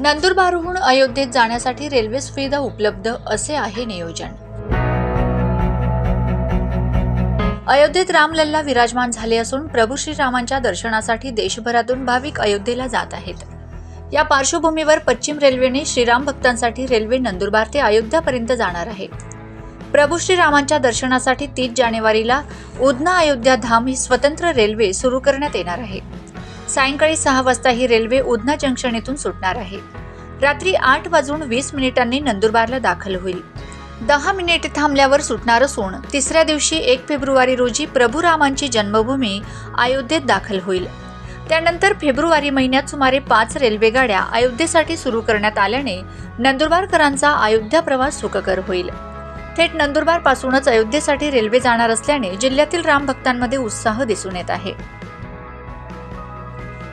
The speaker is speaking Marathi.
नंदुरबारहून अयोध्येत जाण्यासाठी रेल्वे सुविधा उपलब्ध असे आहे नियोजन. अयोध्येत रामलल्ला विराजमान झाले असून प्रभू श्रीरामांच्या दर्शनासाठी देशभरातून भाविक अयोध्येला जात आहेत. या पार्श्वभूमीवर पश्चिम रेल्वेने श्रीराम भक्तांसाठी रेल्वे नंदुरबार ते अयोध्यापर्यंत जाणार आहे. प्रभू श्रीरामांच्या दर्शनासाठी तीस जानेवारीला उदना अयोध्या धाम ही स्वतंत्र रेल्वे सुरू करण्यात येणार आहे. सायंकाळी सहा वाजता ही रेल्वे उधना जंक्शन येथून सुटणार आहे. रात्री आठ वाजून वीस मिनिटांनी नंदुरबारला दाखल होईल. दहा मिनिटे थांबल्यावर सुटणार असून तिसऱ्या दिवशी एक फेब्रुवारी रोजी प्रभू रामांची जन्मभूमी अयोध्येत दाखल होईल. त्यानंतर फेब्रुवारी महिन्यात सुमारे पाच रेल्वेगाड्या अयोध्येसाठी सुरू करण्यात आल्याने नंदुरबारकरांचा अयोध्या प्रवास सुखकर होईल. थेट नंदुरबार पासूनच अयोध्येसाठी रेल्वे जाणार असल्याने जिल्ह्यातील रामभक्तांमध्ये उत्साह दिसून येत आहे.